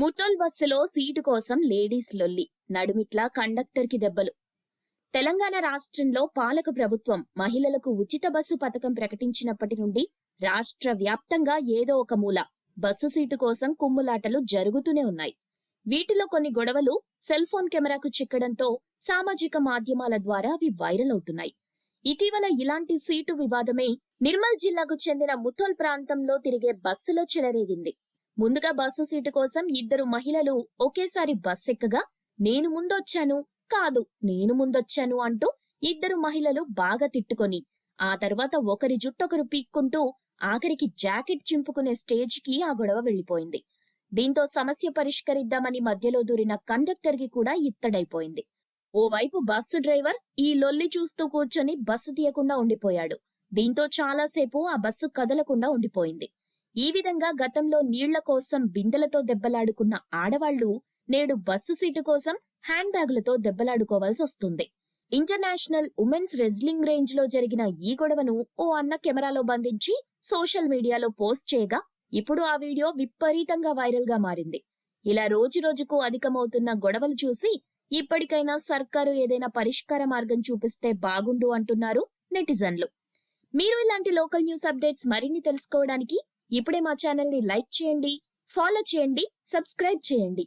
ముతోల్ బస్సులో సీటు కోసం లేడీస్ లొల్లి నడుమిట్ల కండక్టర్కి దెబ్బలు. తెలంగాణ రాష్ట్రంలో పాలక ప్రభుత్వం మహిళలకు ఉచిత బస్సు పథకం ప్రకటించినప్పటి నుండి రాష్ట్ర వ్యాప్తంగా ఏదో ఒక మూల బస్సు సీటు కోసం కుమ్ములాటలు జరుగుతూనే ఉన్నాయి. వీటిలో కొన్ని గొడవలు సెల్ ఫోన్ కెమెరాకు చిక్కడంతో సామాజిక మాధ్యమాల ద్వారా అవి వైరల్ అవుతున్నాయి. ఇటీవల ఇలాంటి సీటు వివాదమే నిర్మల్ జిల్లాకు చెందిన ముథోల్ ప్రాంతంలో తిరిగే బస్సులో చెలరేగింది. ముందుగా బస్సు సీటు కోసం ఇద్దరు మహిళలు ఒకేసారి బస్ ఎక్కగా నేను ముందొచ్చాను కాదు నేను ముందొచ్చాను అంటూ ఇద్దరు మహిళలు బాగా తిట్టుకొని ఆ తర్వాత ఒకరి జుట్టొకరు పీక్కుంటూ ఆఖరికి జాకెట్ చింపుకునే స్టేజ్కి ఆ గొడవ వెళ్ళిపోయింది దీంతో సమస్య పరిష్కరిద్దామని మధ్యలో దూరిన కండక్టర్కి కూడా ఇత్తడైపోయింది. ఓవైపు బస్సు డ్రైవర్ ఈ లొల్లి చూస్తూ కూర్చొని బస్సు తీయకుండా ఉండిపోయాడు. దీంతో చాలాసేపు ఆ బస్సు కదలకుండా ఉండిపోయింది. ఈ విధంగా గతంలో నీళ్ళ కోసం బిందెలతో దెబ్బలాడుకున్న ఆడవాళ్ళు నేడు బస్సు సీటు కోసం హ్యాండ్ బ్యాగులతో దెబ్బలాడుకోవాల్సి వస్తుంది ఇంటర్నేషనల్ ఉమెన్స్ రెజ్లింగ్ రేంజ్లో జరిగిన ఈ గొడవను ఓ అన్న కెమెరాలో బంధించి సోషల్ మీడియాలో పోస్ట్ చేయగా ఇప్పుడు ఆ వీడియో విపరీతంగా వైరల్గా మారింది. ఇలా రోజు రోజుకు అధికమవుతున్న గొడవలు చూసి ఇప్పటికైనా సర్కారు ఏదైనా పరిష్కార మార్గం చూపిస్తే బాగుండు అంటున్నారు నెటిజన్లు. మీరు ఇలాంటి లోకల్ న్యూస్ అప్డేట్స్ మరిన్ని తెలుసుకోవడానికి ఇప్పుడే మా ఛానల్ని లైక్ చేయండి ఫాలో చేయండి సబ్స్క్రైబ్ చేయండి.